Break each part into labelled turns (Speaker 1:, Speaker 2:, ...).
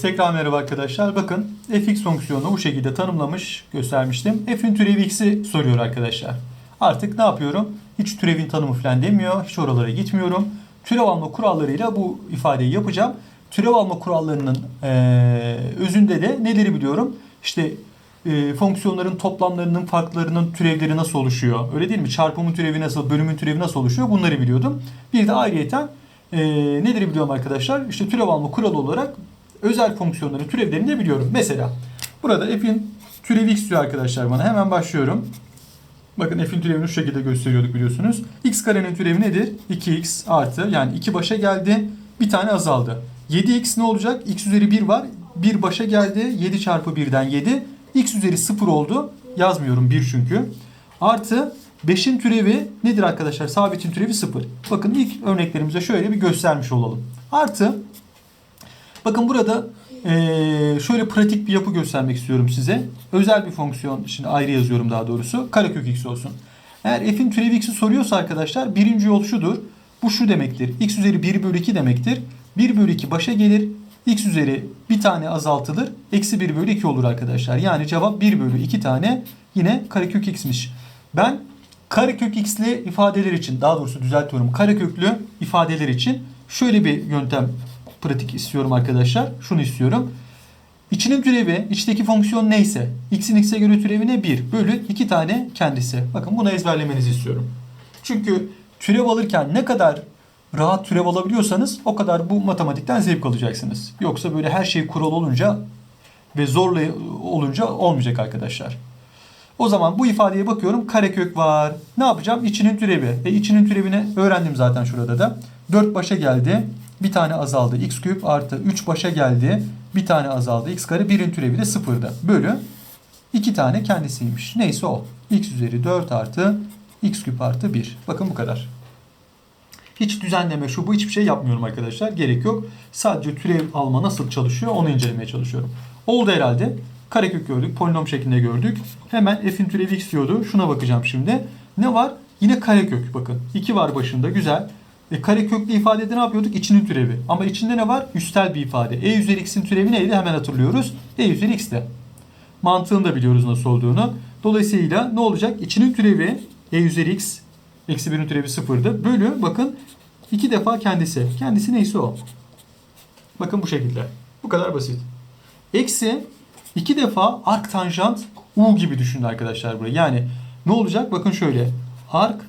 Speaker 1: Tekrar merhaba arkadaşlar. Bakın fx fonksiyonunu bu şekilde tanımlamış, göstermiştim. f'in türevi x'i soruyor arkadaşlar. Artık ne yapıyorum? Hiç türevin tanımı falan demiyor. Hiç oralara gitmiyorum. Türev alma kurallarıyla bu ifadeyi yapacağım. Türev alma kurallarının eee, özünde de neleri biliyorum? İşte eee, fonksiyonların toplamlarının farklarının türevleri nasıl oluşuyor? Öyle değil mi? Çarpımın türevi nasıl, bölümün türevi nasıl oluşuyor? Bunları biliyordum. Bir de ayrıyeten eee neleri biliyorum arkadaşlar? İşte türev alma kuralı olarak özel fonksiyonların türevlerini de biliyorum. Mesela burada f'in türevi x diyor arkadaşlar bana. Hemen başlıyorum. Bakın f'in türevini şu şekilde gösteriyorduk biliyorsunuz. x karenin türevi nedir? 2x artı yani 2 başa geldi. Bir tane azaldı. 7x ne olacak? x üzeri 1 var. 1 başa geldi. 7 çarpı 1'den 7. x üzeri 0 oldu. Yazmıyorum 1 çünkü. Artı 5'in türevi nedir arkadaşlar? Sabitin türevi 0. Bakın ilk örneklerimizde şöyle bir göstermiş olalım. Artı Bakın burada eee, şöyle pratik bir yapı göstermek istiyorum size. Özel bir fonksiyon, şimdi ayrı yazıyorum daha doğrusu. Karekök x olsun. Eğer f'in türevi x'i soruyorsa arkadaşlar birinci yol şudur. Bu şu demektir. x üzeri 1 bölü 2 demektir. 1 bölü 2 başa gelir. x üzeri bir tane azaltılır. Eksi 1 bölü 2 olur arkadaşlar. Yani cevap 1 bölü 2 tane yine karekök x'miş. Ben karekök x'li ifadeler için daha doğrusu düzeltiyorum. Kareköklü ifadeler için şöyle bir yöntem pratik istiyorum arkadaşlar. Şunu istiyorum. İçinin türevi, içteki fonksiyon neyse, x'in x'e göre türevi ne? 1 bölü 2 tane kendisi. Bakın bunu ezberlemenizi istiyorum. Çünkü türev alırken ne kadar rahat türev alabiliyorsanız o kadar bu matematikten zevk alacaksınız. Yoksa böyle her şey kural olunca ve zorla olunca olmayacak arkadaşlar. O zaman bu ifadeye bakıyorum. Karekök var. Ne yapacağım? İçinin türevi. E içinin türevini öğrendim zaten şurada da. 4 başa geldi. Bir tane azaldı. x küp artı 3 başa geldi. Bir tane azaldı. x kare 1'in türevi de 0'da. Bölü 2 tane kendisiymiş. Neyse o. x üzeri 4 artı x küp artı 1. Bakın bu kadar. Hiç düzenleme şu bu hiçbir şey yapmıyorum arkadaşlar. Gerek yok. Sadece türev alma nasıl çalışıyor onu incelemeye çalışıyorum. Oldu herhalde. Karekök gördük. Polinom şeklinde gördük. Hemen f'in türevi x diyordu. Şuna bakacağım şimdi. Ne var? Yine karekök. Bakın. 2 var başında. Güzel. E, kareköklü ifadede ne yapıyorduk? İçinin türevi. Ama içinde ne var? Üstel bir ifade. E üzeri x'in türevi neydi? Hemen hatırlıyoruz. E üzeri x'ti. Mantığını da biliyoruz nasıl olduğunu. Dolayısıyla ne olacak? İçinin türevi e üzeri x eksi 1'in türevi sıfırdı. Bölü bakın iki defa kendisi. Kendisi neyse o. Bakın bu şekilde. Bu kadar basit. Eksi iki defa ark tanjant u gibi düşünün arkadaşlar burayı. Yani ne olacak? Bakın şöyle. Ark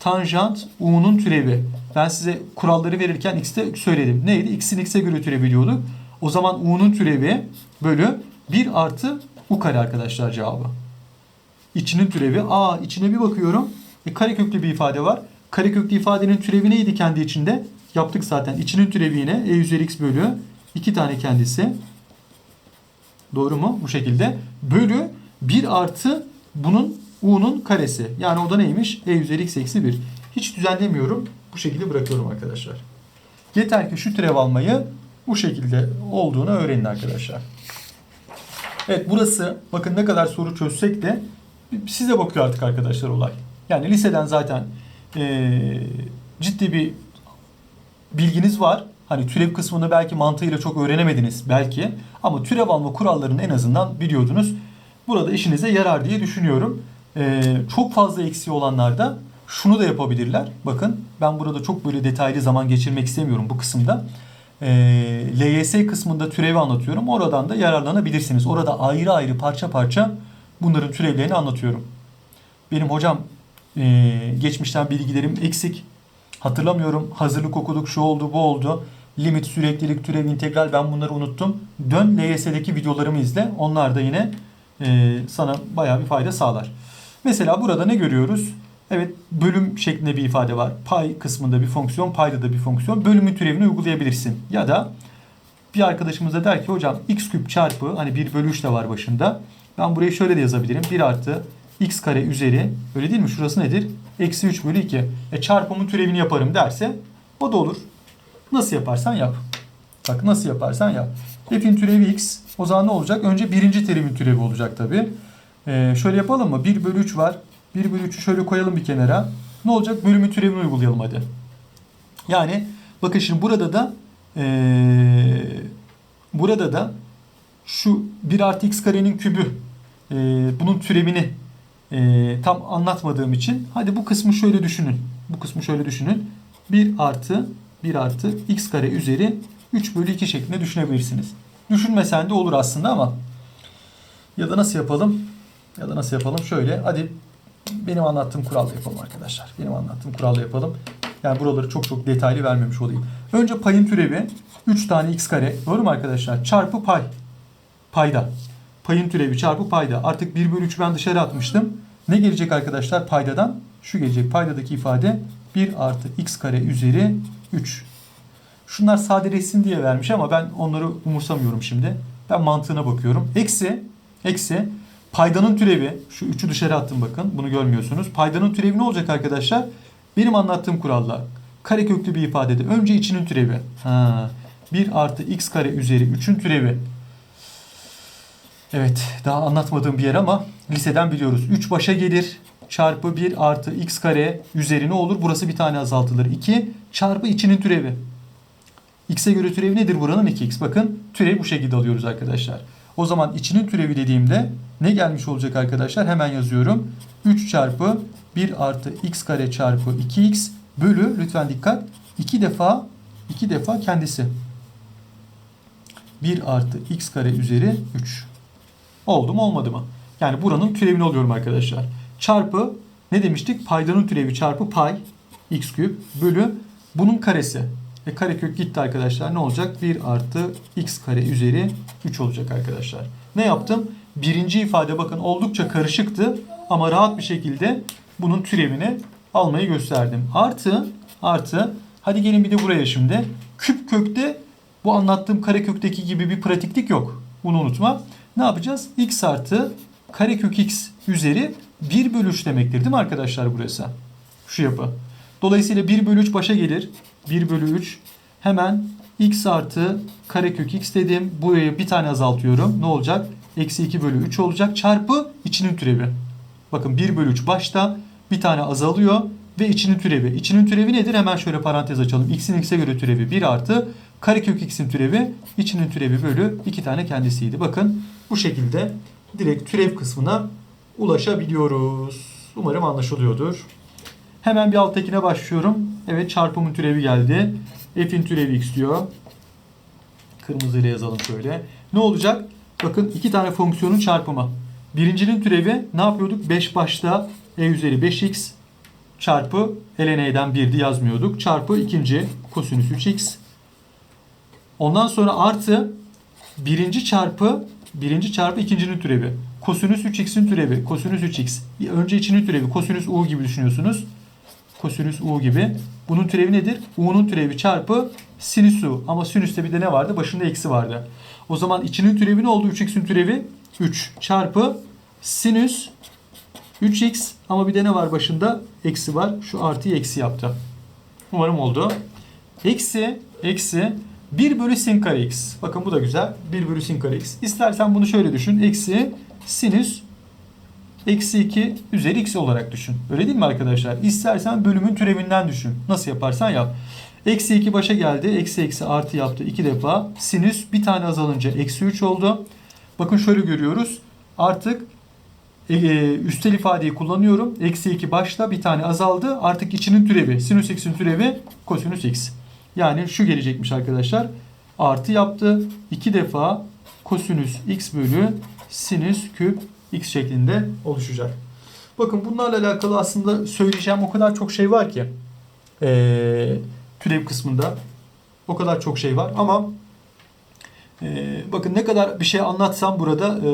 Speaker 1: tanjant u'nun türevi. Ben size kuralları verirken x'te söyledim. Neydi? x'in x'e göre türevi diyorduk. O zaman u'nun türevi bölü 1 artı u kare arkadaşlar cevabı. İçinin türevi. Aa içine bir bakıyorum. E, kareköklü bir ifade var. Kareköklü ifadenin türevi neydi kendi içinde? Yaptık zaten. İçinin türevi yine e üzeri x bölü 2 tane kendisi. Doğru mu? Bu şekilde. Bölü 1 artı bunun u'nun karesi. Yani o da neymiş? e üzeri x eksi 1. Hiç düzenlemiyorum. Bu şekilde bırakıyorum arkadaşlar. Yeter ki şu türev almayı bu şekilde olduğunu öğrenin arkadaşlar. Evet burası bakın ne kadar soru çözsek de size bakıyor artık arkadaşlar olay. Yani liseden zaten eee, ciddi bir bilginiz var. Hani türev kısmını belki mantığıyla çok öğrenemediniz belki. Ama türev alma kurallarını en azından biliyordunuz. Burada işinize yarar diye düşünüyorum. Ee, çok fazla eksiği olanlar da şunu da yapabilirler. Bakın ben burada çok böyle detaylı zaman geçirmek istemiyorum bu kısımda. Ee, LYS kısmında türevi anlatıyorum. Oradan da yararlanabilirsiniz. Orada ayrı ayrı parça parça bunların türevlerini anlatıyorum. Benim hocam e, geçmişten bilgilerim eksik. Hatırlamıyorum. Hazırlık okuduk, şu oldu, bu oldu. Limit, süreklilik, türev, integral ben bunları unuttum. Dön LYS'deki videolarımı izle. Onlar da yine e, sana bayağı bir fayda sağlar. Mesela burada ne görüyoruz? Evet bölüm şeklinde bir ifade var. Pay kısmında bir fonksiyon, payda da bir fonksiyon. Bölümün türevini uygulayabilirsin. Ya da bir arkadaşımız da der ki hocam x küp çarpı hani 1 bölü 3 de var başında. Ben burayı şöyle de yazabilirim. 1 artı x kare üzeri öyle değil mi? Şurası nedir? Eksi 3 bölü 2. E çarpımın türevini yaparım derse o da olur. Nasıl yaparsan yap. Bak nasıl yaparsan yap. F'in türevi x. O zaman ne olacak? Önce birinci terimin türevi olacak tabii. Ee, şöyle yapalım mı? 1 bölü 3 var. 1 bölü 3'ü şöyle koyalım bir kenara. Ne olacak? Bölümün türevini uygulayalım hadi. Yani bakın şimdi burada da ee, burada da şu 1 artı x karenin kübü e, bunun türevini e, tam anlatmadığım için hadi bu kısmı şöyle düşünün. Bu kısmı şöyle düşünün. 1 artı 1 artı x kare üzeri 3 bölü 2 şeklinde düşünebilirsiniz. Düşünmesen de olur aslında ama ya da nasıl yapalım? Ya da nasıl yapalım? Şöyle hadi benim anlattığım kuralla yapalım arkadaşlar. Benim anlattığım kuralla yapalım. Yani buraları çok çok detaylı vermemiş olayım. Önce payın türevi 3 tane x kare doğru mu arkadaşlar? Çarpı pay. Payda. Payın türevi çarpı payda. Artık 1 bölü 3'ü ben dışarı atmıştım. Ne gelecek arkadaşlar paydadan? Şu gelecek. Paydadaki ifade 1 artı x kare üzeri 3. Şunlar sadeleşsin diye vermiş ama ben onları umursamıyorum şimdi. Ben mantığına bakıyorum. Eksi, eksi paydanın türevi. Şu 3'ü dışarı attım bakın. Bunu görmüyorsunuz. Paydanın türevi ne olacak arkadaşlar? Benim anlattığım kuralla. Kareköklü bir ifadede önce içinin türevi. Ha, 1 artı x kare üzeri 3'ün türevi. Evet daha anlatmadığım bir yer ama liseden biliyoruz. 3 başa gelir çarpı 1 artı x kare üzeri ne olur? Burası bir tane azaltılır. 2 çarpı içinin türevi. X'e göre türevi nedir buranın? 2x. Bakın türevi bu şekilde alıyoruz arkadaşlar. O zaman içinin türevi dediğimde ne gelmiş olacak arkadaşlar? Hemen yazıyorum. 3 çarpı 1 artı x kare çarpı 2x bölü lütfen dikkat 2 defa 2 defa kendisi. 1 artı x kare üzeri 3. Oldu mu olmadı mı? Yani buranın türevini alıyorum arkadaşlar. Çarpı ne demiştik? Paydanın türevi çarpı pay x küp bölü bunun karesi. E karekök gitti arkadaşlar. Ne olacak? 1 artı x kare üzeri 3 olacak arkadaşlar. Ne yaptım? Birinci ifade bakın oldukça karışıktı ama rahat bir şekilde bunun türevini almayı gösterdim. Artı artı hadi gelin bir de buraya şimdi. Küp kökte bu anlattığım karekökteki gibi bir pratiklik yok. Bunu unutma. Ne yapacağız? x artı karekök x üzeri 1 bölü 3 demektir değil mi arkadaşlar burası? Şu yapı. Dolayısıyla 1 bölü 3 başa gelir. 1 bölü 3. Hemen x artı karekök x dedim. Buraya bir tane azaltıyorum. Ne olacak? Eksi 2 bölü 3 olacak. Çarpı içinin türevi. Bakın 1 bölü 3 başta bir tane azalıyor. Ve içinin türevi. İçinin türevi nedir? Hemen şöyle parantez açalım. x'in x'e göre türevi 1 artı karekök x'in türevi içinin türevi bölü 2 tane kendisiydi. Bakın bu şekilde direkt türev kısmına ulaşabiliyoruz. Umarım anlaşılıyordur. Hemen bir alttakine başlıyorum. Evet çarpımın türevi geldi. F'in türevi x diyor. Kırmızıyla yazalım şöyle. Ne olacak? Bakın iki tane fonksiyonun çarpımı. Birincinin türevi ne yapıyorduk? 5 başta e üzeri 5x çarpı ln'den 1'di yazmıyorduk. Çarpı ikinci kosinüs 3x. Ondan sonra artı birinci çarpı birinci çarpı ikincinin türevi. Kosinüs 3x'in türevi. Kosinüs 3x. Önce içinin türevi. Kosinüs u gibi düşünüyorsunuz. Kosinüs u gibi. Bunun türevi nedir? u'nun türevi çarpı sinüs u. Ama sinüste bir de ne vardı? Başında eksi vardı. O zaman içinin türevi ne oldu? 3x'in türevi 3 çarpı sinüs 3x ama bir de ne var başında? Eksi var. Şu artıyı eksi yaptı. Umarım oldu. Eksi, eksi 1 bölü sin kare x. Bakın bu da güzel. 1 bölü sin kare x. İstersen bunu şöyle düşün. Eksi sinüs eksi 2 üzeri x olarak düşün. Öyle değil mi arkadaşlar? İstersen bölümün türevinden düşün. Nasıl yaparsan yap. Eksi 2 başa geldi. Eksi eksi artı yaptı 2 defa. Sinüs bir tane azalınca eksi 3 oldu. Bakın şöyle görüyoruz. Artık e, e, üstel ifadeyi kullanıyorum. Eksi 2 başta bir tane azaldı. Artık içinin türevi. Sinüs x'in türevi kosinüs x. Yani şu gelecekmiş arkadaşlar. Artı yaptı. 2 defa kosinüs x bölü sinüs küp x şeklinde oluşacak. Bakın bunlarla alakalı aslında söyleyeceğim o kadar çok şey var ki. Ee, türev kısmında. O kadar çok şey var ama e, bakın ne kadar bir şey anlatsam burada e,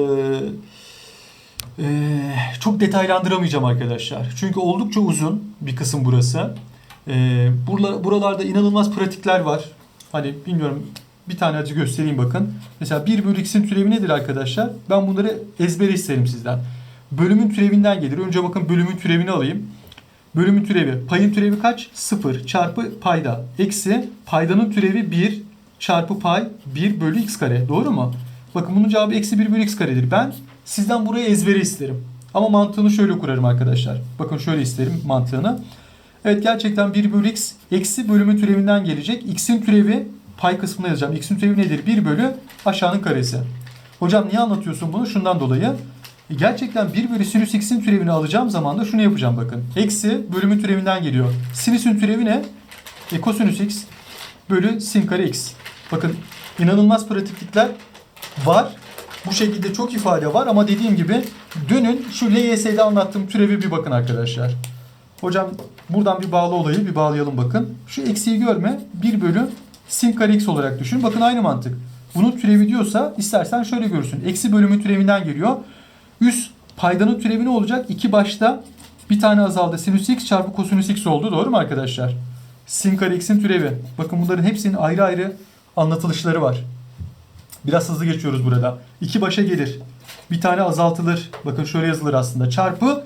Speaker 1: e, çok detaylandıramayacağım arkadaşlar. Çünkü oldukça uzun bir kısım burası. E, buralar, buralarda inanılmaz pratikler var. Hani bilmiyorum bir tane acı göstereyim bakın. Mesela 1 bölü x'in türevi nedir arkadaşlar? Ben bunları ezbere isterim sizden. Bölümün türevinden gelir. Önce bakın bölümün türevini alayım. Bölümün türevi. Payın türevi kaç? 0 çarpı payda. Eksi paydanın türevi 1 çarpı pay 1 bölü x kare. Doğru mu? Bakın bunun cevabı eksi 1 bölü x karedir. Ben sizden burayı ezbere isterim. Ama mantığını şöyle kurarım arkadaşlar. Bakın şöyle isterim mantığını. Evet gerçekten 1 bölü x eksi bölümün türevinden gelecek. x'in türevi pay kısmına yazacağım. X'in türevi nedir? 1 bölü aşağının karesi. Hocam niye anlatıyorsun bunu? Şundan dolayı. E, Gerçekten 1 bölü sinüs x'in türevini alacağım zaman da şunu yapacağım bakın. Eksi bölümün türevinden geliyor. Sinüsün türevi ne? E, kosinüs x bölü sin kare x. Bakın inanılmaz pratiklikler var. Bu şekilde çok ifade var ama dediğim gibi dönün şu LYS'de anlattığım türevi bir bakın arkadaşlar. Hocam buradan bir bağlı olayı bir bağlayalım bakın. Şu eksiği görme 1 bölü sin kare x olarak düşün. Bakın aynı mantık. Bunun türevi diyorsa istersen şöyle görürsün. Eksi bölümün türevinden geliyor. Üst paydanın türevi ne olacak? İki başta bir tane azaldı. Sinüs x çarpı kosinüs x oldu. Doğru mu arkadaşlar? Sin kare x'in türevi. Bakın bunların hepsinin ayrı ayrı anlatılışları var. Biraz hızlı geçiyoruz burada. İki başa gelir. Bir tane azaltılır. Bakın şöyle yazılır aslında. Çarpı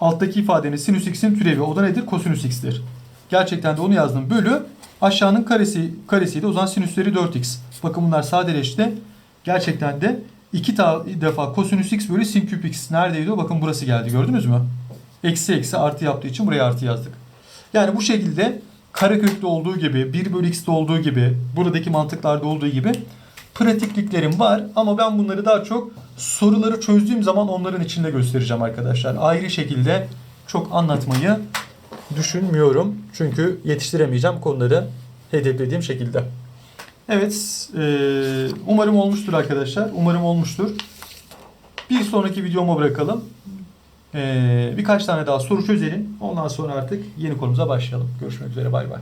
Speaker 1: alttaki ifadenin sinüs x'in türevi. O da nedir? Kosinüs x'tir. Gerçekten de onu yazdım. Bölü aşağının karesi karesiydi. O zaman sinüsleri 4x. Bakın bunlar sadeleşti. Gerçekten de iki defa kosinüs x bölü sin küp x. Neredeydi o? Bakın burası geldi. Gördünüz mü? Eksi eksi artı yaptığı için buraya artı yazdık. Yani bu şekilde karekökte olduğu gibi, 1 bölü x'te olduğu gibi, buradaki mantıklarda olduğu gibi pratikliklerim var. Ama ben bunları daha çok soruları çözdüğüm zaman onların içinde göstereceğim arkadaşlar. Ayrı şekilde çok anlatmayı düşünmüyorum. Çünkü yetiştiremeyeceğim konuları hedeflediğim şekilde. Evet, eee, umarım olmuştur arkadaşlar. Umarım olmuştur. Bir sonraki videoma bırakalım. Eee, birkaç tane daha soru çözelim. Ondan sonra artık yeni konumuza başlayalım. Görüşmek üzere. Bay bay.